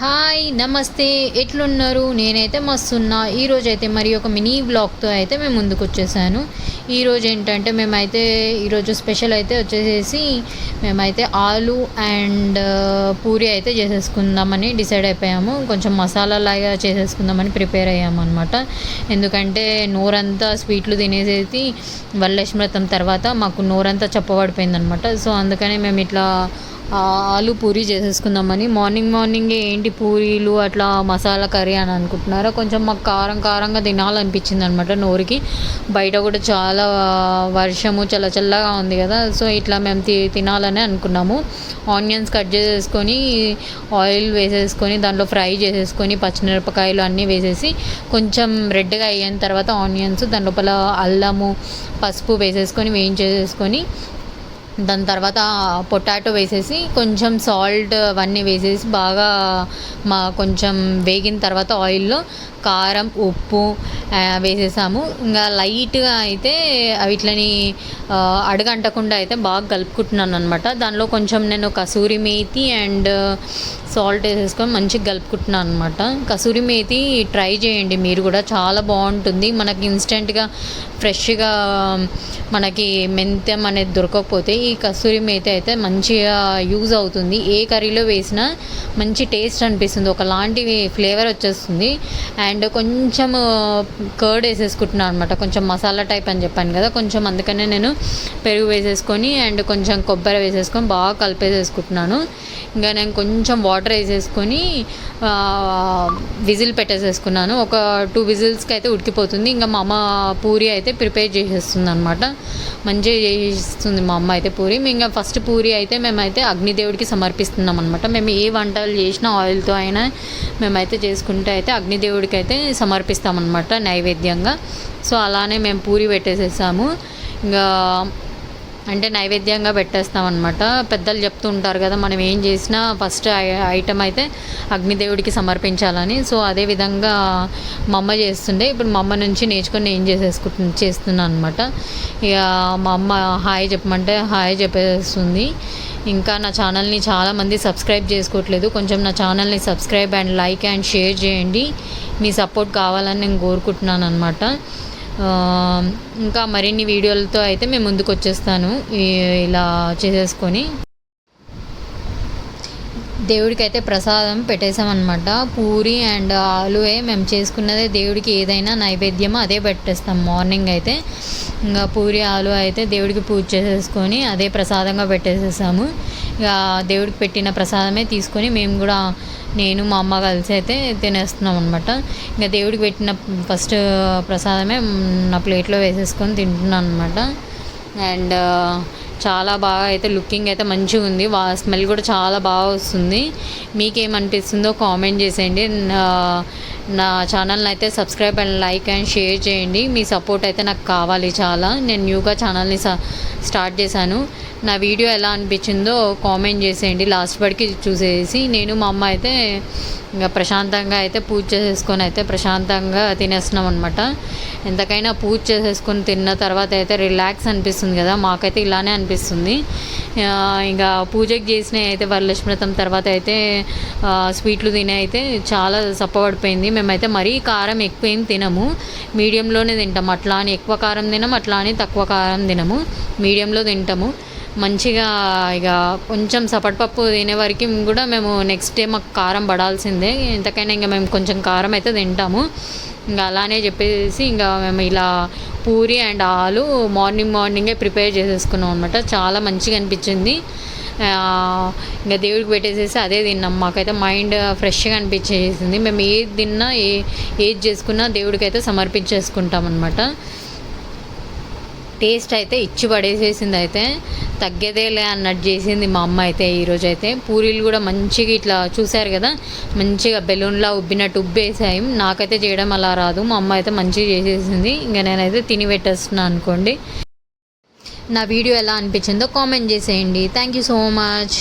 Hi నమస్తే ఎట్లున్నారు? నేనైతే మస్తున్నా. ఈరోజు అయితే మరి ఒక మినీ బ్లాగ్తో అయితే మేము ముందుకు వచ్చేసాను. ఈరోజు ఏంటంటే మేమైతే ఈరోజు స్పెషల్ అయితే వచ్చేసేసి మేమైతే ఆలు అండ్ uh, పూరి అయితే చేసేసుకుందామని డిసైడ్ అయిపోయాము. కొంచెం మసాలా లాగా చేసేసుకుందామని ప్రిపేర్ అయ్యాము అనమాట ఎందుకంటే నోరంతా స్వీట్లు తినేసేసి వరలక్ష్మీవ్రతం తర్వాత మాకు నోరంతా చెప్పబడిపోయిందనమాట సో అందుకనే మేము ఇట్లా ఆలు పూరి చేసేసుకుందామని. మార్నింగ్ మార్నింగే ఏంటి పూరీలు అట్లా మసాలా కర్రీ అని అనుకుంటున్నారా? కొంచెం మాకు కారం కారంగా తినాలనిపించింది అనమాట నోరుకి. బయట కూడా చాలా వర్షము చల్ల చల్లగా ఉంది కదా సో ఇట్లా మేము తి తినాలని అనుకున్నాము. ఆనియన్స్ కట్ చేసేసుకొని ఆయిల్ వేసేసుకొని దాంట్లో ఫ్రై చేసేసుకొని పచ్చిమిరపకాయలు అన్నీ వేసేసి కొంచెం రెడ్గా అయిన తర్వాత ఆనియన్స్ దాని లోపల అల్లము పసుపు వేసేసుకొని వేయించేసేసుకొని దాని తర్వాత పొటాటో వేసేసి కొంచెం సాల్ట్ అవన్నీ వేసేసి బాగా మా కొంచెం వేగిన తర్వాత ఆయిల్లో కారం ఉప్పు వేసేసాము. ఇంకా లైట్గా అయితే వీటిని అడగంటకుండా అడుగంటకుండా అయితే బాగా కలుపుకుంటున్నాను అనమాట దానిలో కొంచెం నేను కసూరి మేతి అండ్ సాల్ట్ వేసేసుకొని మంచిగా కలుపుకుంటున్నాను అనమాట కసూరి మేతి ట్రై చేయండి మీరు కూడా. చాలా బాగుంటుంది. మనకి ఇన్స్టెంట్గా ఫ్రెష్గా మనకి మెంతం అనేది దొరకకపోతే ఈ కస్తూరి మేతి అయితే మంచిగా యూజ్ అవుతుంది. ఏ కర్రీలో వేసినా మంచి టేస్ట్ అనిపిస్తుంది. ఒకలాంటి ఫ్లేవర్ వచ్చేస్తుంది. అండ్ అండ్ కొంచెం కర్డ్ వేసేసుకుంటున్నాను అనమాట కొంచెం మసాలా టైప్ అని చెప్పాను కదా కొంచెం అందుకనే నేను పెరుగు వేసేసుకొని అండ్ కొంచెం కొబ్బరి వేసేసుకొని బాగా కలిపేసేసుకుంటున్నాను. ఇంకా నేను కొంచెం వాటర్ వేసేసుకొని విజిల్ పెట్టేసేసుకున్నాను. ఒక టూ విజిల్స్కి అయితే ఉడికిపోతుంది. ఇంకా మా అమ్మ పూరి అయితే ప్రిపేర్ చేసేస్తుంది అనమాట మంచిగా చేసేస్తుంది మా అమ్మ అయితే పూరి. ఇంకా ఫస్ట్ పూరి అయితే మేమైతే అగ్నిదేవుడికి సమర్పిస్తున్నాం అనమాట మేము ఏ వంటలు చేసినా ఆయిల్తో అయినా మేమైతే చేసుకుంటే అయితే అగ్నిదేవుడికి అయితే సమర్పిస్తామన్నమాట నైవేద్యంగా. సో అలానే మేము పూరి పెట్టేసేసాము. ఇంకా అంటే నైవేద్యంగా పెట్టేస్తామన్నమాట. పెద్దలు చెప్తూ ఉంటారు కదా మనం ఏం చేసినా ఫస్ట్ ఐటమ్ అయితే అగ్నిదేవుడికి సమర్పించాలని. సో అదే విధంగా మా అమ్మ చేస్తుండే. ఇప్పుడు మా అమ్మ నుంచి నేర్చుకొని నేను చేసేసుకుంటు చేస్తున్నాను అనమాట ఇక మా అమ్మ హాయ్ చెప్పమంటే హాయ్ చెప్పేస్తుంది. ఇంకా నా ఛానల్ని చాలామంది సబ్స్క్రైబ్ చేసుకోవట్లేదు. కొంచెం నా ఛానల్ని subscribe and like and share చేయండి. మీ సపోర్ట్ కావాలని నేను కోరుకుంటున్నాను అనమాట ఇంకా మరిన్ని వీడియోలతో అయితే మేము ముందుకు వచ్చేస్తాను. ఇలా చేసేసుకొని. దేవుడికి అయితే ప్రసాదం పెట్టేసామన్నమాట పూరి అండ్ ఆలువే మేము చేసుకున్నదే దేవుడికి ఏదైనా నైవేద్యమో అదే పెట్టేస్తాం మార్నింగ్ అయితే. ఇంకా పూరి ఆలు అయితే దేవుడికి పూజ చేసేసుకొని అదే ప్రసాదంగా పెట్టేసేసాము. ఇక దేవుడికి పెట్టిన ప్రసాదమే తీసుకొని మేము కూడా నేను మా అమ్మ కలిసి అయితే తినేస్తున్నాం అనమాట ఇంకా దేవుడికి పెట్టిన ఫస్ట్ ప్రసాదమే నా ప్లేట్లో వేసేసుకొని తింటున్నాను అనమాట అండ్ చాలా బాగా అయితే లుకింగ్ అయితే మంచిగా ఉంది. వా స్మెల్ కూడా చాలా బాగా వస్తుంది. మీకేమనిపిస్తుందో కామెంట్ చేసేయండి. నా ఛానల్ని అయితే subscribe and like and share చేయండి. మీ సపోర్ట్ అయితే నాకు కావాలి చాలా. నేను న్యూగా ఛానల్ని స్టార్ట్ చేశాను. నా వీడియో ఎలా అనిపించిందో కామెంట్ చేసేయండి. లాస్ట్ వరకు చూసేసి నేను మా అమ్మ అయితే ఇంకా ప్రశాంతంగా అయితే పూజ చేసేసుకొని అయితే ప్రశాంతంగా తినేస్తున్నాం అనమాట ఎంతకైనా పూజ చేసేసుకొని తిన్న తర్వాత అయితే రిలాక్స్ అనిపిస్తుంది కదా. మాకైతే ఇలానే అనిపిస్తుంది. ఇంకా పూజకి చేసిన అయితే వరలక్ష్మీవ్రతం తర్వాత అయితే స్వీట్లు తినే అయితే చాలా సప్పబడిపోయింది మేమైతే మరీ కారం ఎక్కువ ఏం తినము. మీడియంలోనే తింటాము. అట్లా అని ఎక్కువ కారం తినము అట్లా అని తక్కువ కారం తినము. మీడియంలో తింటాము. మంచిగా ఇక కొంచెం సపటిపప్పు తినే వరకు కూడా మేము నెక్స్ట్ డే మాకు కారం పడాల్సిందే. ఎంతకైనా ఇంకా మేము కొంచెం కారం అయితే తింటాము. ఇంకా అలానే చెప్పేసి ఇంకా మేము ఇలా పూరి అండ్ ఆలు మార్నింగ్ మార్నింగే ప్రిపేర్ చేసేసుకున్నాం అనమాట చాలా మంచిగా అనిపించింది. ఇంకా దేవుడికి పెట్టేసేసి అదే తిన్నాం. మాకైతే మైండ్ ఫ్రెష్గా అనిపించేసింది. మేము ఏది తిన్నా ఏ ఏది చేసుకున్నా దేవుడికి అయితే సమర్పించేసుకుంటాం అనమాట టేస్ట్ అయితే ఇచ్చి పడేసేసింది అయితే. తగ్గేదేలే అన్నట్టు చేసింది మా అమ్మ అయితే ఈరోజు అయితే. పూరీలు కూడా మంచిగా ఇట్లా చూశారు కదా మంచిగా బెలూన్లా ఉబ్బినట్టు ఉబ్బేసాయి. నాకైతే చేయడం అలా రాదు. మా అమ్మ అయితే మంచిగా చేసేసింది. ఇంకా నేనైతే తిని పెట్టేస్తున్నాను అనుకోండి. నా వీడియో ఎలా అనిపించిందో కామెంట్ చేసేయండి. Thank you so much